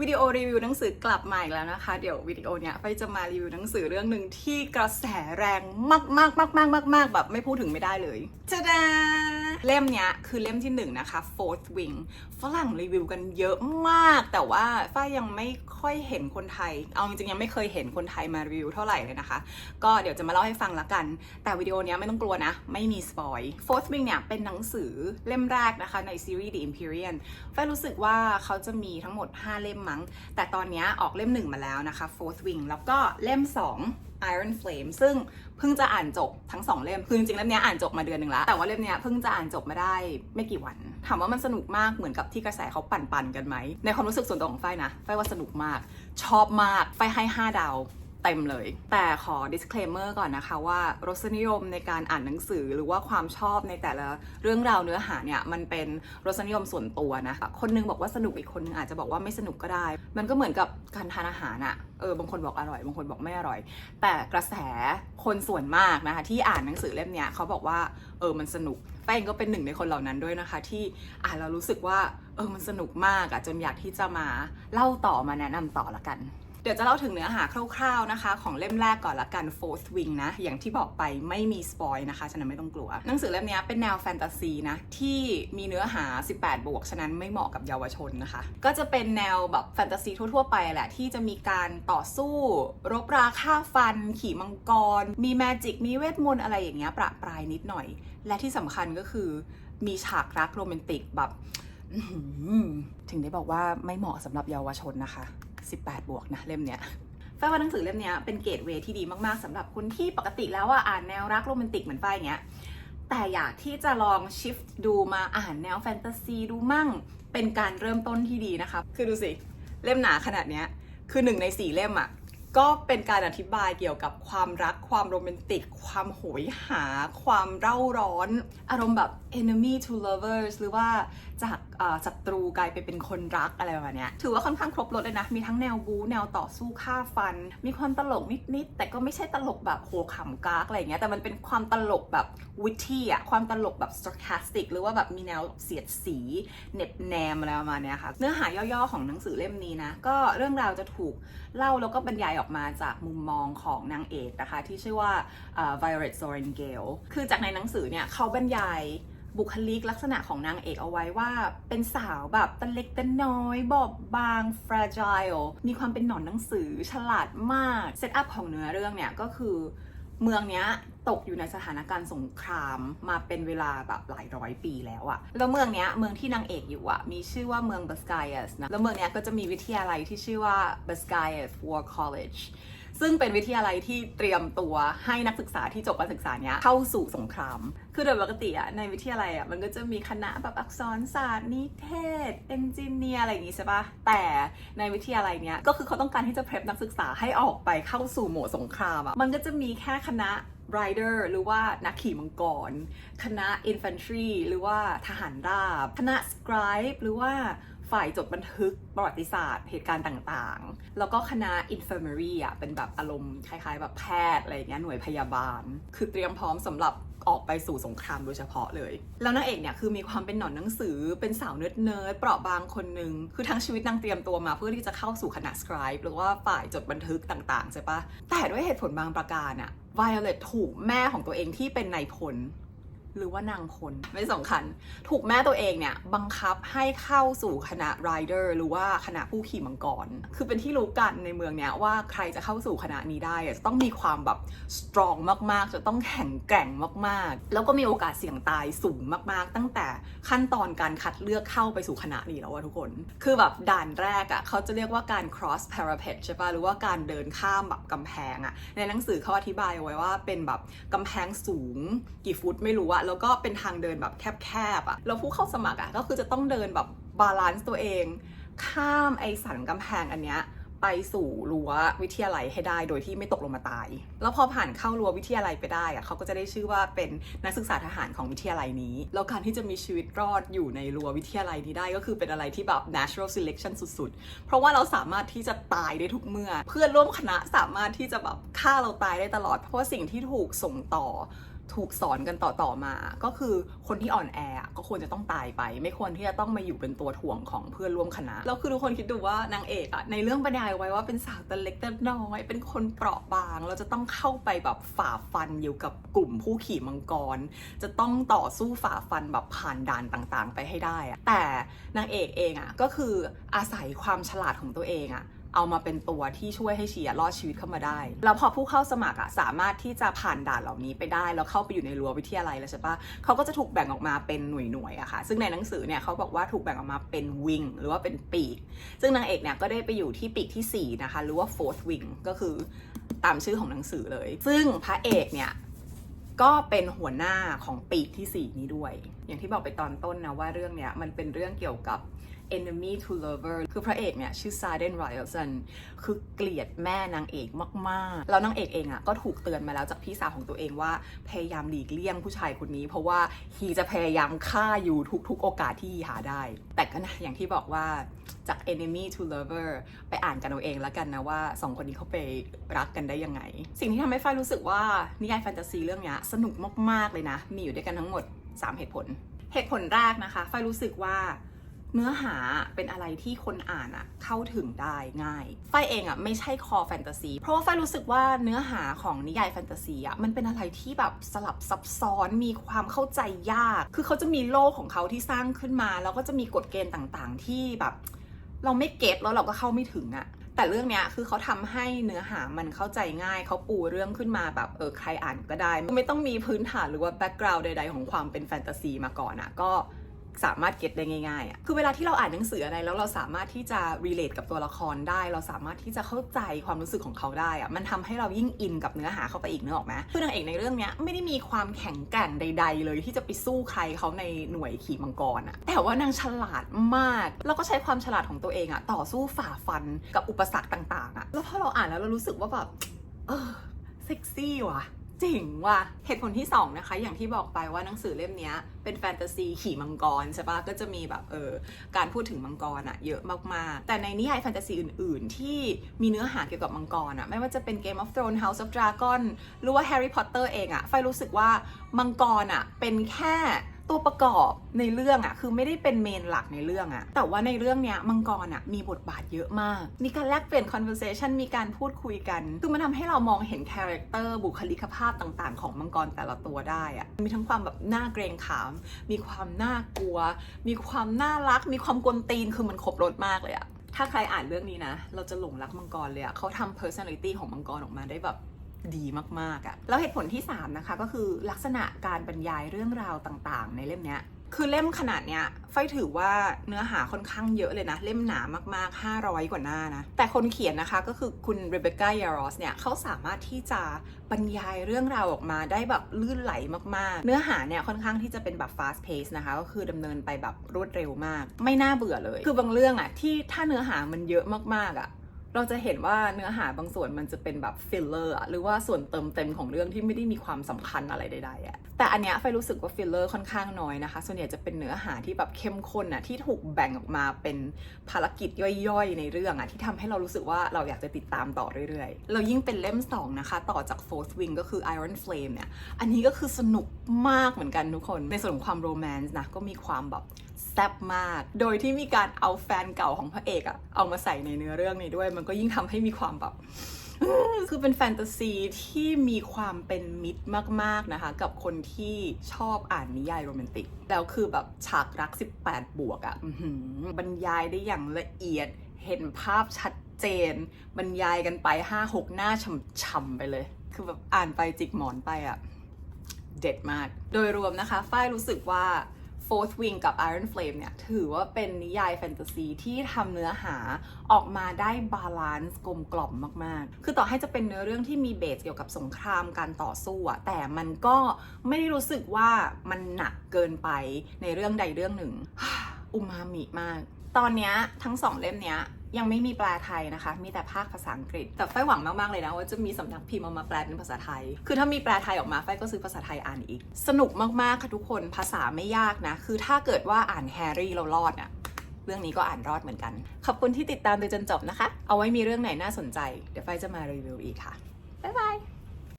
วิดีโอรีวิวหนังสือกลับมาอีกแล้วนะคะ เดี๋ยววิดีโอเนี้ยไฟจะมารีวิวหนังสือเรื่องหนึ่งที่กระแสแรงมากมากมากมากมากมากแบบไม่พูดถึงไม่ได้เลยจ้าดาเล่มเนี้ยคือเล่มที่หนึ่งนะคะ Fourth Wing ฝรั่งรีวิวกันเยอะมาก แต่ว่าฝ้ายยังไม่ค่อยเห็นคนไทย เอาจริงๆยังไม่เคยเห็นคนไทยมารีวิวเท่าไหร่เลยนะคะ ก็เดี๋ยวจะมาเล่าให้ฟังละกัน แต่วิดีโอเนี้ยไม่ต้องกลัวนะ ไม่มีสปอย Fourth Wing เนี่ยเป็นหนังสือเล่มแรกนะคะในซีรีส์ The Empyrean ไฟรู้สึกว่าเขาจะมีทั้งหมด 5 เล่มมั้ง แต่ตอนนี้ออกเล่มหนึ่งมาแล้วนะคะ Fourth Wing แล้วก็เล่ม 2 Iron Flame ซึ่งเพิ่งจะอ่านจบทั้ง 2 เล่ม คือจริงๆเล่มนี้อ่านจบมาเดือนหนึ่งแล้ว แต่ว่าเล่มนี้เพิ่งจะอ่านจบมาได้ไม่กี่วัน ถามว่ามันสนุกมากเหมือนกับที่กระแสเขาปั่นๆกันไหม ในความรู้สึกส่วนตัวของไฟนะ ไฟว่าสนุกมาก ชอบมาก ไฟให้ 5 ดาว เต็มเลย แต่ขอ disclaimer ก่อนนะคะว่ารสนิยมในการอ่านหนังสือหรือว่าความชอบในแต่ละเรื่องราวเนื้อหาเนี่ยมันเป็นรสนิยมส่วนตัวนะคนนึงบอกว่าสนุกอีกคนนึงอาจจะบอกว่าไม่สนุกก็ได้ มันก็เหมือนกับการทานอาหารอะเออบางคนบอกอร่อย บางคนบอกไม่อร่อย แต่กระแสคนส่วนมากนะคะที่อ่านหนังสือเล่มเนี้ยเขาบอกว่าเออมันสนุกแป้งก็เป็นหนึ่งในคนเหล่านั้นด้วยนะคะ ที่อ่านแล้วรู้สึกว่าเออมันสนุกมากอะจนอยากที่จะมาเล่าต่อมาแนะนำต่อละกัน เดี๋ยวจะเล่าถึงเนื้อหาคร่าวๆนะคะ ของเล่มแรกก่อนละกัน Fourth Wing นะ อย่างที่บอกไปไม่มีสปอยนะคะ ฉะนั้นไม่ต้องกลัว หนังสือเล่มนี้เป็นแนวแฟนตาซีนะ ที่มีเนื้อหา 18 บวก ฉะนั้นไม่เหมาะกับเยาวชนนะคะ ก็จะเป็นแนวแบบแฟนตาซีทั่วๆไปแหละ ที่จะมีการต่อสู้ รบราฆ่าฟัน ขี่มังกร มีแมจิก มีเวทมนต์อะไรอย่างเงี้ยประปรายนิดหน่อย และที่สำคัญก็คือมีฉากรักโรแมนติกแบบถึงได้บอกว่าไม่เหมาะสำหรับเยาวชนนะคะ 18 บวกนะเล่มเนี้ยฝ้ายว่าหนังสือเล่มเนี้ยเป็นเกรดเวที่ดีมากๆสำหรับคนที่ปกติแล้วว่าอ่านแนวรักโรแมนติกเหมือนฝ้ายเงี้ยแต่อยากที่จะลองชิฟต์ดูมาอ่านแนวแฟนตาซีดูมั่งเป็นการเริ่มต้นที่ดีนะคะ คือดูสิ เล่มหนาขนาดเนี้ยคือหนึ่งในสี่เล่มอะ ก็เป็นการอธิบายเกี่ยวกับความรักความโรแมนติก ความโหยหา ความเร่าร้อน อารมณ์แบบ enemy to lovers หรือว่าจากศัตรูกลายไปเป็นคนรักอะไรประมาณนี้ถือว่าค่อนข้างครบรถเลยนะ มีทั้งแนวบู๊แนวต่อสู้ฆ่าฟัน มีความตลกนิดๆแต่ก็ไม่ใช่ตลกแบบโหขำกากอะไรเงี้ยแต่มันเป็นความตลกแบบวิทีอะความตลกแบบ sarcastic หรือว่าแบบมีแนวเสียดสีเน็บแนมอะไรประมาณนี้ค่ะเนื้อหาย่อๆของหนังสือเล่มนี้นะก็เรื่องราวจะถูกเล่าแล้วก็บรรยายออกมาจากมุมมองของนางเอกนะคะ ที่ชื่อว่าเอ่อ Violet Soren Gale คือจากในหนังสือเนี่ยเขาบรรยายบุคลิกลักษณะของนางเอกเอาไว้ว่าเป็นสาวแบบตะเล็กตะน้อย บอบบาง fragile มีความเป็นหนอนหนังสือฉลาดมาก เซตอัพของเนื้อเรื่องเนี่ยก็คือ เมืองเนี้ยตกอยู่ในสถานการณ์สงครามมาเป็นเวลาแบบหลายร้อยปีแล้วอะแล้วเมืองเนี้ยเมืองที่นางเอกอยู่อะมีชื่อว่าเมืองบัสกายสนะ แล้วเมืองเนี้ยก็จะมีวิทยาลัยที่ชื่อว่าบัสกายส War College ซึ่งเป็นวิทยาลัยที่เตรียมตัวให้นักศึกษาที่จบการศึกษาเนี้ยเข้าสู่สงคราม คือโดยปกติอะในวิทยาลัยอะมันก็จะมีคณะแบบอักษรศาสตร์นิเทศเอนจิเนียร์อะไรอย่างงี้ใช่ปะแต่ในวิทยาลัยเนี้ยก็คือเขาต้องการที่จะเพรพนักศึกษาให้ออกไปเข้าสู่โหมดสงครามอะมันก็จะมีแค่คณะ rider หรือว่านักขี่มังกร คณะ infantry หรือว่าทหารราบ คณะ scribe หรือว่า ฝ่ายจดบันทึกประวัติศาสตร์ เหตุการณ์ต่างๆ แล้วก็คณะ infirmary อะเป็นแบบอารมณ์คล้ายๆ แบบแพทย์อะไรอย่างเงี้ยหน่วยพยาบาล คือเตรียมพร้อมสำหรับออกไปสู่สงครามโดยเฉพาะเลย แล้วนางเอกเนี่ยคือมีความเป็นหนอนหนังสือ เป็นสาวเนิร์ดเนิร์ดเปราะบางคนหนึ่ง คือทั้งชีวิตนางเตรียมตัวมาเพื่อที่จะเข้าสู่คณะ scribe หรือว่าฝ่ายจดบันทึกต่างๆใช่ปะแต่ด้วยเหตุผลบางประการอะ Violet ถูกแม่ของตัวเองที่เป็นนายพล หรือว่านางพลไม่สำคัญ ถูกแม่ตัวเองเนี่ย บังคับให้เข้าสู่คณะ rider หรือว่าคณะผู้ขี่มังกร คือเป็นที่รู้กันในเมืองเนี้ยว่าใครจะเข้าสู่คณะนี้ได้อะจะต้องมีความแบบ strong มากๆ จะต้องแข็งแกร่งมากๆ แล้วก็มีโอกาสเสี่ยงตายสูงมากๆ ตั้งแต่ขั้นตอนการคัดเลือกเข้าไปสู่คณะนี้แล้วอะทุกคน คือแบบด่านแรกอะเขาจะเรียกว่าการ cross parapet ใช่ปะหรือว่าการเดินข้ามแบบกำแพงอะในหนังสือเขาอธิบายเอาไว้ว่าเป็นแบบกำแพงสูงกี่ฟุตไม่รู้อะแล้วก็เป็นทางเดินแบบแคบๆอะแล้วผู้เข้าสมัครอะก็คือจะต้องเดินแบบบาลานซ์ตัวเอง ข้ามไอสันกำแพงอันเนี้ยไปสู่รั้ววิทยาลัยให้ได้โดยที่ไม่ตกลงมาตาย แล้วพอผ่านเข้ารั้ววิทยาลัยไปได้อะเขาก็จะได้ชื่อว่าเป็นนักศึกษาทหารของวิทยาลัยนี้ แล้วการที่จะมีชีวิตรอดอยู่ในรั้ววิทยาลัยนี้ได้ก็คือเป็นอะไรที่แบบ natural selection สุดๆ เพราะว่าเราสามารถที่จะตายได้ทุกเมื่อ เพื่อนร่วมคณะสามารถที่จะแบบฆ่าเราตายได้ตลอด เพราะว่าสิ่งที่ถูกส่งต่อ ถูกสอนกันต่อๆมา ก็คือคนที่อ่อนแอก็ควรจะต้องตายไป ไม่ควรที่จะต้องมาอยู่เป็นตัวถ่วงของเพื่อนร่วมคณะแล้วคือทุกคนคิดดูว่านางเอกอะในเรื่องบรรยายไว้ว่าเป็นสาวตัวเล็กตัวน้อย เป็นคนเปราะบาง เราจะต้องเข้าไปแบบฝ่าฟันอยู่กับกลุ่มผู้ขี่มังกร จะต้องต่อสู้ฝ่าฟันแบบผ่านด่านต่างๆ ไปให้ได้อะแต่นางเอกเองอะก็คืออาศัยความฉลาดของตัวเองอะ เอามาเป็นตัวที่ช่วยให้เชียร์รอดชีวิตเข้ามาได้ แล้วพอผู้เข้าสมัครอะสามารถที่จะผ่านด่านเหล่านี้ไปได้ แล้วเข้าไปอยู่ในรั้ววิทยาลัยแล้วใช่ปะเขาก็จะถูกแบ่งออกมาเป็นหน่วยๆอะค่ะ ซึ่งในหนังสือเนี่ยเขาบอกว่าถูกแบ่งออกมาเป็นวิงหรือว่าเป็นปีก ซึ่งนางเอกเนี่ยก็ได้ไปอยู่ที่ปีกที่ 4 นะคะ หรือว่า fourth wing ก็คือตามชื่อของหนังสือเลย ซึ่งพระเอกเนี่ยก็เป็นหัวหน้าของปีกที่ 4 นี้ด้วย อย่างที่บอกไปตอนต้นนะว่าเรื่องเนี้ยมันเป็นเรื่องเกี่ยวกับ enemy to lover คือพระเอกเนี่ยชื่อซาเดนไรอัลสันคือเกลียดแม่นางเอกมากๆ แล้วนางเอกเองอะ่ะก็ถูกเตือนมาแล้วจากพี่สาวของตัวเองว่าพยายามหลีกเลี่ยงผู้ชายคนนี้ เพราะว่าฮีจะพยายามฆ่าอยู่ทุกๆ โอกาสที่หาได้ แต่ก็นะอย่างที่บอกว่าจาก enemy to lover ไปอ่านกันเอาเองแล้วกันนะว่าสองคนนี้เขาไปรักกันได้ยังไง สิ่งที่ทำให้ฝ้ายรู้สึกว่านิยายแฟนตาซีเรื่องเนี้ยสนุกมากๆเลยนะ มีอยู่ด้วยกันทั้งหมด 3 เหตุผล เหตุผลแรกนะคะฝ้ายรู้สึกว่า เนื้อหาเป็นอะไรที่คนอ่านอะเข้าถึงได้ง่ายฝ้ายเองอะไม่ใช่คอแฟนตาซี เพราะว่าฝ้ายรู้สึกว่าเนื้อหาของนิยายแฟนตาซีอะมันเป็นอะไรที่แบบสลับซับซ้อนมีความเข้าใจยาก คือเขาจะมีโลกของเขาที่สร้างขึ้นมา แล้วก็จะมีกฎเกณฑ์ต่างๆ ที่แบบ เราไม่เก็ตแล้วเราก็เข้าไม่ถึงอะแต่เรื่องเนี้ยคือเขาทำให้เนื้อหามันเข้าใจง่าย เขาปูเรื่องขึ้นมาแบบเออใครอ่านก็ได้ ไม่ต้องมีพื้นฐานหรือว่าแบ็กกราวด์ใด ๆ ของความเป็นแฟนตาซีมาก่อนอะก็ สามารถเก็ตได้ง่ายๆอะคือเวลาที่เราอ่านหนังสืออะไรแล้วเราสามารถที่จะ relate กับตัวละครได้ เราสามารถที่จะเข้าใจความรู้สึกของเขาได้อะมันทำให้เรายิ่งอินกับเนื้อหาเข้าไปอีกนึกออกไหมคือนางเอกในเรื่องเนี้ยไม่ได้มีความแข็งแกร่งใด ๆ เลยที่จะไปสู้ใครเขาในหน่วยขี่มังกรอะแต่ว่านางฉลาดมาก แล้วก็ใช้ความฉลาดของตัวเองอะต่อสู้ฝ่าฟันกับอุปสรรคต่างๆอะแล้วพอเราอ่านแล้วเรารู้สึกว่าแบบเออเซ็กซี่ว่ะ เจ๋งว่ะเหตุผลที่ 2 นะคะ อย่างที่บอกไปว่าหนังสือเล่มนี้เป็นแฟนตาซีขี่มังกรใช่ปะก็จะมีแบบเออการพูดถึงมังกรอะเยอะมากๆ แต่ในนิยายแฟนตาซีอื่น ๆ ที่มีเนื้อหาเกี่ยวกับมังกรอะไม่ว่าจะเป็น Game of Thrones House of Dragon หรือว่า Harry Potter เองอะไฟรู้สึกว่ามังกรอะเป็นแค่ ตัวประกอบในเรื่องอะคือไม่ได้เป็นเมนหลักในเรื่องอะแต่ว่าในเรื่องเนี้ยมังกรอะมีบทบาทเยอะมาก มีการแลกเปลี่ยน conversation มีการพูดคุยกันคือมันทำให้เรามองเห็นคาแรคเตอร์บุคลิกภาพต่างๆ ของมังกรแต่ละตัวได้อะมีทั้งความแบบน่าเกรงขาม มีความน่ากลัว มีความน่ารัก มีความกวนตีนคือมันครบรถมากเลยอะถ้าใครอ่านเรื่องนี้นะ เราจะหลงรักมังกรเลยอะเขาทำ personality ของมังกรออกมาได้แบบ ดีมากๆอะแล้วเหตุผลที่ 3 นะคะ ก็คือลักษณะการบรรยายเรื่องราวต่างๆ ในเล่มเนี้ยคือเล่มขนาดเนี้ยไฟถือว่าเนื้อหาค่อนข้างเยอะเลยนะ เล่มหนามากๆ 500 กว่าหน้านะ แต่คนเขียนนะคะก็คือคุณเรเบคก้ายารอสเนี่ยเขาสามารถที่จะบรรยายเรื่องราวออกมาได้แบบลื่นไหลมากๆ เนื้อหาเนี่ยค่อนข้างที่จะเป็นแบบ fast pace นะคะ ก็คือดำเนินไปแบบรวดเร็วมาก ไม่น่าเบื่อเลย คือบางเรื่องอะที่ถ้าเนื้อหามันเยอะมากๆอะ เราจะเห็นว่าเนื้อหาบางส่วนมันจะเป็นแบบฟิลเลอร์หรือว่าส่วนเติมเต็มของเรื่องที่ไม่ได้มีความสำคัญอะไรใดๆอะแต่อันเนี้ยไฟรู้สึกว่าฟิลเลอร์ค่อนข้างน้อยนะคะ ส่วนใหญ่จะเป็นเนื้อหาที่แบบเข้มข้นอะที่ถูกแบ่งออกมาเป็นภารกิจย่อยๆ ในเรื่องอะที่ทำให้เรารู้สึกว่าเราอยากจะติดตามต่อเรื่อยๆ เรายิ่งเป็นเล่มสองนะคะ ต่อจาก Fourth Wing ก็คือ Iron Flame เนี่ย อันนี้ก็คือสนุกมากเหมือนกันทุกคน ในส่วนของความโรแมนต์นะก็มีความแบบแซ่บมาก โดยที่มีการเอาแฟนเก่าของพระเอกอะเอามาใส่ในเนื้อเรื่องนี้ด้วยมันก็ยิ่งทำให้มีความแบบคือเป็นแฟนตาซีที่มีความเป็นมิตรมาก ๆ นะคะ กับคนที่ชอบอ่านนิยายโรแมนติก แล้วคือแบบฉากรัก 18 บวกอะ่ะบรรยายได้อย่างละเอียดเห็นภาพชัดเจน บรรยายกันไป 5-6 หน้าช่ำๆไปเลย คือแบบอ่านไปจิกหมอนไปอะ่ะ เด็ดมาก โดยรวมนะคะฝ้ายรู้สึกว่า Fourth Wing กับ Iron Flame เนี่ย ถือว่าเป็นนิยายแฟนตาซีที่ทำเนื้อหาออกมาได้บาลานซ์กลมกล่อมมาก ๆ คือต่อให้จะเป็นเนื้อเรื่องที่มีเบสเกี่ยวกับสงครามการต่อสู้อะแต่มันก็ไม่ได้รู้สึกว่ามันหนักเกินไปในเรื่องใดเรื่องหนึ่ง อุมามิมาก ตอนนี้ทั้งสองเล่มเนี้ย ยังไม่มีแปลไทยนะคะ มีแต่ภาคภาษาอังกฤษ แต่ไฟหวังมากๆเลยนะว่าจะมีสำนักพิมพ์เอามาแปลเป็นภาษาไทย คือถ้ามีแปลไทยออกมาไฟก็ซื้อภาษาไทยอ่านอีก สนุกมากๆค่ะทุกคน ภาษาไม่ยากนะ คือถ้าเกิดว่าอ่านแฮร์รี่เรารอดอะเรื่องนี้ก็อ่านรอดเหมือนกัน ขอบคุณที่ติดตามดูจนจบนะคะ เอาไว้มีเรื่องไหนน่าสนใจ เดี๋ยวไฟจะมารีวิวอีกค่ะ บ๊ายบาย